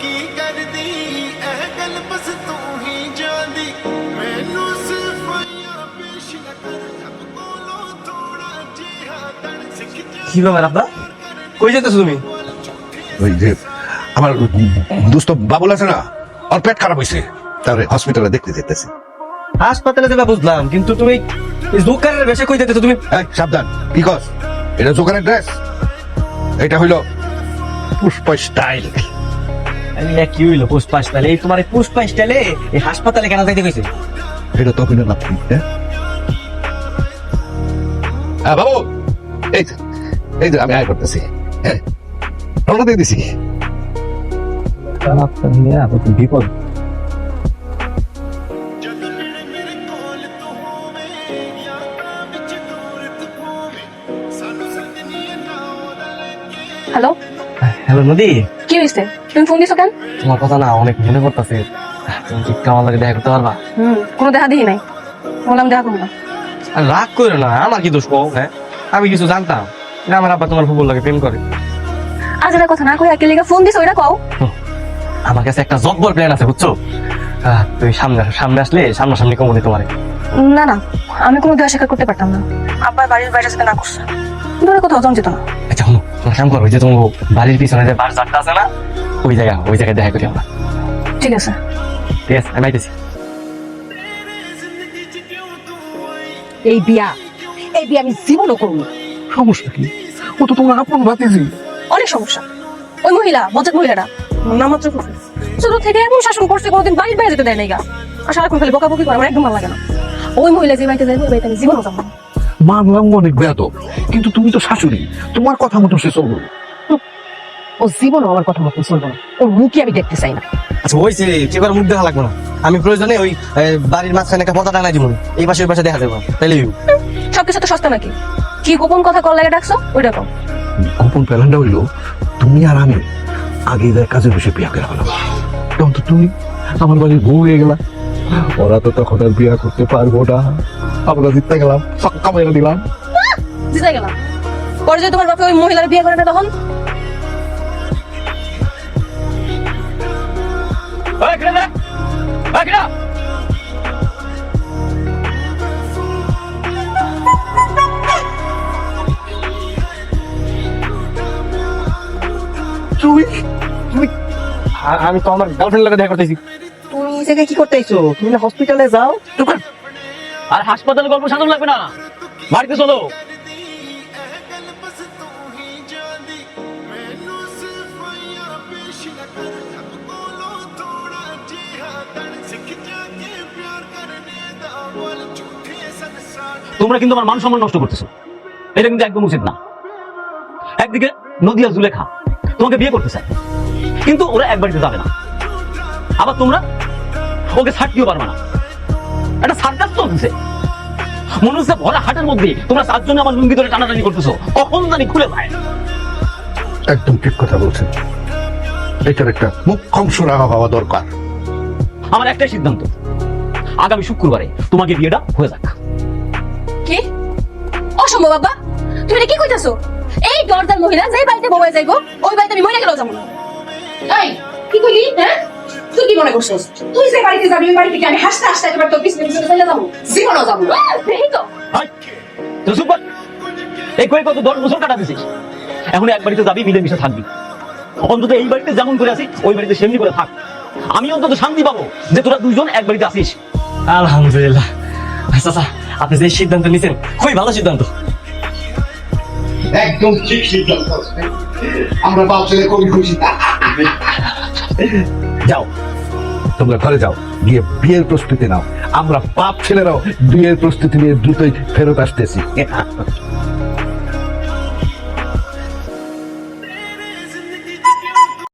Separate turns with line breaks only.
ਕੀ ਕਰਦੀ ਇਹ ਗੱਲ ਬਸ ਤੂੰ ਹੀ ਜਾਣਦੀ ਮੈਨੂੰ ਸਿਰਫ ਯਾ ਪੇਸ਼ ਨਾ ਕਰ ਰੱਬ ਕੋਲੋਂ ਥੋੜਾ ਜਿਹਾ ਤਣ ਸਿੱਖ ਜਾ
কি ব্যাপার আব্বা কই যেতেছো তুমি
ওই যে আমার দুস্থ বাবুল আছে না ওর পেট খারাপ হয়েছে তার হসপিটালে দেখতে যেতেছে
হাসপাতালে যেটা বুঝলাম কিন্তু তুমি এই দোকানের বেশে কই যেতেছো তুমি
এই, সাবধান কি কস এটা দোকানের ড্রেস এটা হইলো পুষ্প স্টাইল
ইয়া কি হইল? পুষ্পা স্টাইলে এই তোমার পুষ্পা স্টাইলে এই হাসপাতালে কেন যাইতে কইছে?
এটা তো কিনা লাভ হ্যাঁ? হ্যাঁ? বাবু! এই এই তো আমি আয় করতেছি হ্যাঁ? আমরা দিয়ে দিছি।
বিপদ।
হ্যালো?
হ্যালো নদী।
কি হয়েছে তুমি ফোন দিছো কেন?
তোমার কথা না অনেক মনে করতেছে তুমি কি আমার লাগে দেখা করতে পারবা?
হুম কোনো দেখা দিই নাই। বললাম দেখা করব না।
রাগ করো না আমার কি দোষ কও, হ্যাঁ? আমি কিছু জানতাম। যে আমার আব্বা তোমার ফুটবল লাগে প্রেম করে।
আজ এটা কথা না কই একে লিগা ফোন দিছো ওইটা কও।
আমার কাছে একটা জব্বর প্ল্যান আছে বুঝছ? তুমি সামনে আসো সামনে আসলে সামনাসামনি কমনি তোমার।
না না আমি কোনো দেওয়া স্বীকার করতে পারতাম না। আব্বার বাড়ির বাইরে সাথে না করছে। দূরে কোথাও জম যেত না।
তোমার কাম করো যে তুমি বাড়ির পিছনে যে বাস জাগটা আছে না ওই জায়গা ওই জায়গায় দেখা করি আমরা।
ঠিক আছে।
ঠিক আছে আমি আইতেছি।
এই বিয়া এই বিয়া আমি জীবনও করব
সমস্যা কি? ও তো তোমার আপন ভাতিজি।
অনেক সমস্যা। ওই মহিলা বজ্জাত মহিলাটা। নামাত্র ছোট থেকে এমন শাসন করছে কোনোদিন বাড়ির বাইরে যেতে দেয় না গা। আর সারাক্ষণ খালি বকাবকি করে আমার একদম ভালো লাগে না। ওই মহিলা যে বাড়িতে যায় ওই বাড়িতে আমি জীবনও যাব
মানলাম অনেক বেয়াদ কিন্তু তুমি তো শাশুড়ি তোমার কথা মতো সে চলবে।
ও জীবনও আমার কথা মতো চলবো না। ওর মুখই আমি দেখতে চাই না।
আচ্ছা হয়েছে এবার মুখ দেখা লাগবে না। আমি প্রয়োজনে ওই বাড়ির মাঝখানে একটা পতা টাঙাই দিব। এই পাশে ওই পাশে দেখা দেবো তাইলে
সবকিছু তো সস্তা নাকি? কি গোপন কথা কল লাগে ডাকছো? ওইটা কও
গোপন প্ল্যানটা হইল তুমি আর আমি আগে কাজে বসে বিয়া করে ফেলাম। তখন তো তুমি আমার বাড়ির বউ হয়ে গেলা। ওরা তো তখন আর বিয়া করতে পারব না। আমরা জিততে গেলাম। পাক্কা মেরে দিলাম।
জিতে গেলাম। পরে যদি তোমার বাপে ওই মহিলার বিয়ে করে না তখন?
আমি তো আমার গার্লফ্রেন্ড লাগে দেখা করতেছি।
তুমি এই জায়গায় কি করতে আইছো তুমি হসপিটালে যাও।
আর হাসপাতাল গল্প সাধন লাগবে না। বাড়িতে চলো।
তোমরা কিন্তু আমার মান সম্মান নষ্ট করতেছো। এটা কিন্তু একদম উচিত না। একদিকে নদিয়া জুলেখা, তোমাকে বিয়ে করতে চায়। কিন্তু ওরা এক বাড়িতে যাবে না। আবার তোমরা ওকে ছাড়তেও পারবে না। একটা সার্কাস চলতেছে। মনে হচ্ছে ভরা হাটের মধ্যে তোমরা চারজনে আমার লুঙ্গি ধরে টানাটানি করতেছো। কখন জানি খুলে যায়।
একদম ঠিক কথা বলছেন। এটার একটা মুখ্যম সুরাহা হওয়া দরকার।
আমার একটাই সিদ্ধান্ত। আগামী শুক্রবারে তোমাকে বিয়েটা হয়ে যাক।
কি? অসম্ভব বাবা। তুমি এটা কি কইতাছো? এই দরজার মহিলা যে বাড়িতে বউয়ে যাইবো ওই বাড়িতে আমি মরে গেলেও যাব না
এই কি কইলি? হ্যাঁ? মনে করছিস? তুই যে বাড়িতে যাবি ওই বাড়ি থেকে আমি হাসতে হাসতে একেবারে তোর পিছনে পিছনে চলে যাব? জীবনও যাব না।
দেখি তো।
তো সুপার? এই কয়েক কত দশ বছর কাটা এখন এক বাড়িতে যাবি মিলেমিশে থাকবি। অন্তত এই বাড়িতে যেমন করে আসিস ওই বাড়িতে সেমনি করে থাক। আমি অন্তত শান্তি পাবো যে তোরা দুইজন এক বাড়িতে আসিস।
আলহামদুলিল্লাহ। আচ্ছা আচ্ছা, আপনি যে সিদ্ধান্ত নিছেন খুবই ভালো সিদ্ধান্ত।
একদম ঠিক সিদ্ধান্ত। আমরা বাপ ছেলে খুবই খুশি।
যাও।
তোমরা ঘরে যাও, গিয়ে বিয়ের প্রস্তুতি নাও। আমরা পাপ ছেলেরাও বিয়ের প্রস্তুতি নিয়ে দ্রুতই ফেরত আসতেছি।